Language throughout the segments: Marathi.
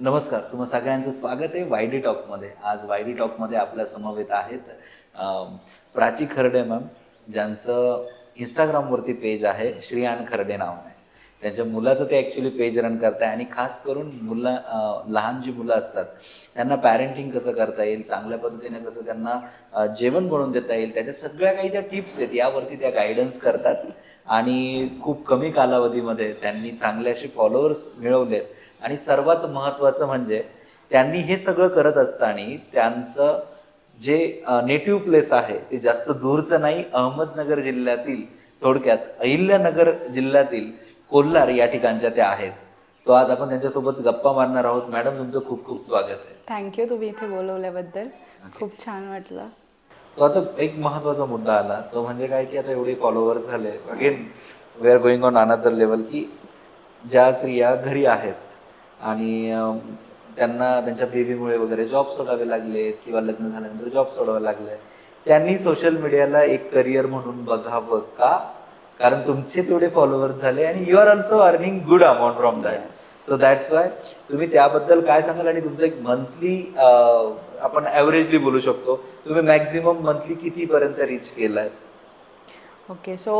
नमस्कार तुम्हा सगळ्यांचं स्वागत आहे वायडी टॉकमध्ये. आज वायडी टॉकमध्ये आपल्या समवेत आहेत प्राची खर्डे मॅम ज्यांचं इंस्टाग्रामवरती पेज आहे श्रीयान खर्डे नावाने त्यांच्या मुलाचं ते ॲक्च्युली पेज रन करताय आणि खास करून मुलं लहान जी मुलं असतात त्यांना पॅरेंटिंग कसं करता येईल चांगल्या पद्धतीने कसं त्यांना जेवण बनवून देता येईल त्याच्या सगळ्या काही ज्या टिप्स आहेत यावरती त्या गायडन्स करतात. आणि खूप कमी कालावधीमध्ये त्यांनी चांगले असे फॉलोअर्स मिळवलेत. आणि सर्वात महत्त्वाचं म्हणजे त्यांनी हे सगळं करत असताना त्यांचं जे नेटिव्ह प्लेस आहे ते जास्त दूरचं नाही अहमदनगर जिल्ह्यातील थोडक्यात अहिल्यानगर जिल्ह्यातील कोल्हार या ठिकाणच्या त्या आहेत. सो आज आपण त्यांच्यासोबत गप्पा मारणार आहोत. मॅडम तुमचं खूप खूप स्वागत आहे. थँक्यू तुम्ही इथे बोलवल्याबद्दल खूप छान वाटलं. सो आता एक महत्त्वाचा मुद्दा आला. तो म्हणजे काय की आता एवढे फॉलोअर झाले. Again we are going on another level की ज्या स्त्रिया घरी आहेत आणि त्यांना त्यांच्या बेबीमुळे वगैरे जॉब सोडावे लागले किंवा लग्न झाल्यानंतर जॉब सोडावे लागले त्यांनी सोशल मीडियाला एक करिअर म्हणून बघावं का? कारण तुमचे तेवढे फॉलोअर्स झाले आणि you are also earning good amount from that so that's why तुम्ही त्याबद्दल काय सांगाल आणि तुमचं एक मंथली आपण ॲव्हरेजली बोलू शकतो. तुम्ही मॅक्झिमम मंथली कितीपर्यंत रीच केलाय? Okay so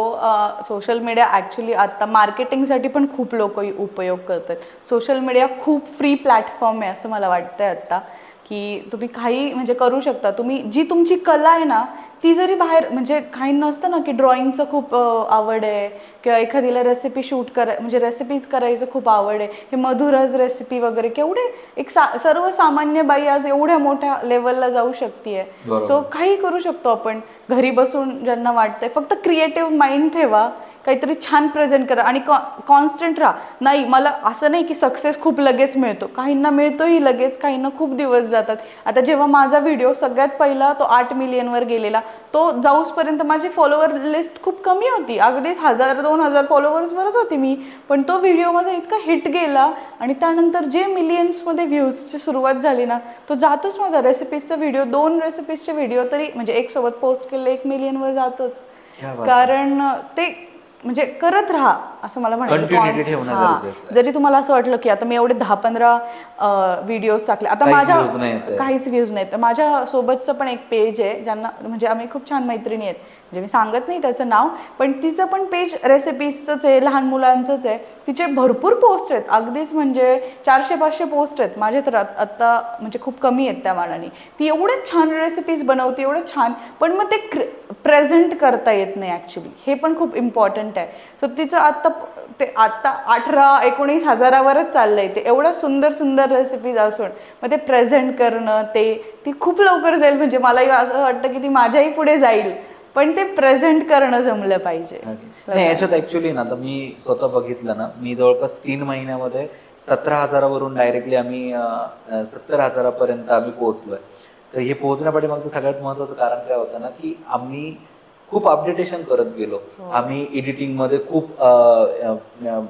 social media actually आता मार्केटिंगसाठी पण खूप लोक उपयोग करतात. सोशल मीडिया खूप फ्री प्लॅटफॉर्म आहे असं मला वाटतंय आत्ता की तुम्ही काही म्हणजे करू शकता. तुम्ही जी तुमची कला आहे ना ती जरी बाहेर म्हणजे काही नसतं ना की ड्रॉइंगचं खूप आवड आहे किंवा एखादीला रेसिपी शूट करा म्हणजे रेसिपीज करायचं खूप आवड आहे. हे मधुरज रेसिपी वगैरे केवढे एक सा सर्वसामान्य बाई आज एवढ्या मोठ्या लेवलला जाऊ शकते. सो काही करू शकतो आपण. घरी बसून ज्यांना वाटतंय फक्त क्रिएटिव्ह माइंड ठेवा. काहीतरी छान प्रेझेंट करा आणि कॉन्स्टंट राहा. नाही मला असं नाही की सक्सेस खूप लगेच मिळतो. काहींना मिळतोही लगेच काहींना खूच दिवस जातात. आता जेव्हा माझा व्हिडिओ सगळ्यात पहिला तो आठ मिलियनवर गेलेला तो जाऊसपर्यंत माझी फॉलोअर लिस्ट खूप कमी होती. अगदीच हजार दोन हजार फॉलोअर्सवरच होती मी. पण तो व्हिडिओ माझा इतका हिट गेला आणि त्यानंतर जे मिलियन्समध्ये व्ह्यूजची सुरुवात झाली ना तो जातोच माझा रेसिपीजचा व्हिडिओ दोन रेसिपीजचे व्हिडिओ तरी म्हणजे एक सोबत पोस्ट केलं एक मिलियनवर जातोच. कारण ते म्हणजे करत राहा असं मला म्हणायचं. हा. जरी तुम्हाला असं वाटलं की आता मी एवढे दहा पंधरा व्हिडिओज टाकले. आता माझ्या. काहीच व्ह्यूज नाहीत माझ्या सोबतचं पण एक पेज आहे ज्यांना म्हणजे आम्ही खूप छान मैत्रिणी आहेत. म्हणजे मी सांगत नाही त्याचं नाव पण तिचं पण पेज रेसिपीजचंच आहे लहान मुलांचंच आहे. तिचे भरपूर पोस्ट आहेत. अगदीच म्हणजे चारशे पाचशे पोस्ट आहेत. माझे तर आत- आत्ता म्हणजे खूप कमी आहेत त्या मानाने. ती एवढे छान रेसिपीज बनवते एवढं छान पण मग ते प्रेझेंट करता येत नाही ॲक्च्युली हे पण खूप इम्पॉर्टंट आहे. सो तिचं आत्ता ते आत्ता अठरा एकोणीस हजारावरच चाललंय ते. एवढं सुंदर सुंदर रेसिपीज असून. मग ते प्रेझेंट करणं ते ती खूप लवकर जाईल. म्हणजे मलाही असं वाटतं की ती माझ्याही पुढे जाईल. पण ते प्रेझेंट करणं जमलं पाहिजे. नाही याच्यात ऍक्च्युली ना आता मी स्वतः बघितलं ना मी जवळपास तीन महिन्यामध्ये सतरा हजारावरून डायरेक्टली आम्ही सत्तर हजारापर्यंत आम्ही पोहोचलोय. तर हे पोहोचण्यापाठीमागचं सगळ्यात महत्वाचं कारण काय होतं ना की आम्ही खूप अपडेटेशन करत गेलो. आम्ही एडिटिंगमध्ये खूप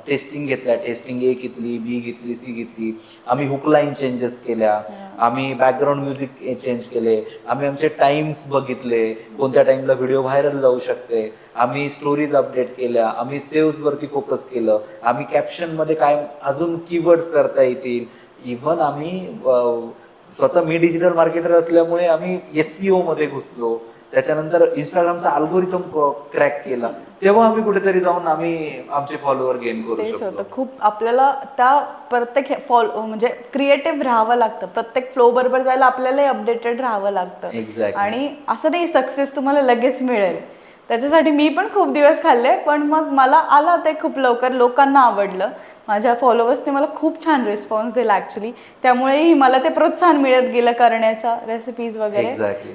टेस्टिंग घेतल्या. टेस्टिंग ए घेतली बी घेतली सी घेतली. आम्ही हुकलाईन चेंजेस केल्या. आम्ही बॅकग्राऊंड म्युझिक चेंज केले. आम्ही आमचे टाइम्स बघितले. कोणत्या टाइमला व्हिडिओ व्हायरल जाऊ शकते. आम्ही स्टोरीज अपडेट केल्या. आम्ही सेव्स वरती फोकस केलं. आम्ही कॅप्शनमध्ये काय अजून कीवर्ड्स करता येतील. इव्हन आम्ही स्वतः मी डिजिटल मार्केटर असल्यामुळे आम्ही एसमध्ये घुसलो. त्याच्यानंतर इंस्टाग्रामचा अल्गोरिदम क्रॅक केला. तेव्हा आम्ही कुठेतरी जाऊन आम्ही आमचे फॉलोअर गेन करू तेच शकतो होतं खूप आपल्याला त्या प्रत्येक फॉलो म्हणजे क्रिएटिव्ह राहावं लागतं. प्रत्येक फ्लो बरोबर जायला आपल्यालाही अपडेटेड राहावं लागतं. आणि असं नाही सक्सेस तुम्हाला लगेच मिळेल. त्याच्यासाठी मी पण खूप दिवस खाल्ले पण मग मला आला ते खूप लवकर लोकांना आवडलं. माझ्या फॉलोअर्सने मला खूप छान रिस्पॉन्स दिला ॲक्च्युली त्यामुळेही मला ते प्रोत्साहन मिळत गेलं करण्याच्या रेसिपीज वगैरे. एक्झॅक्टली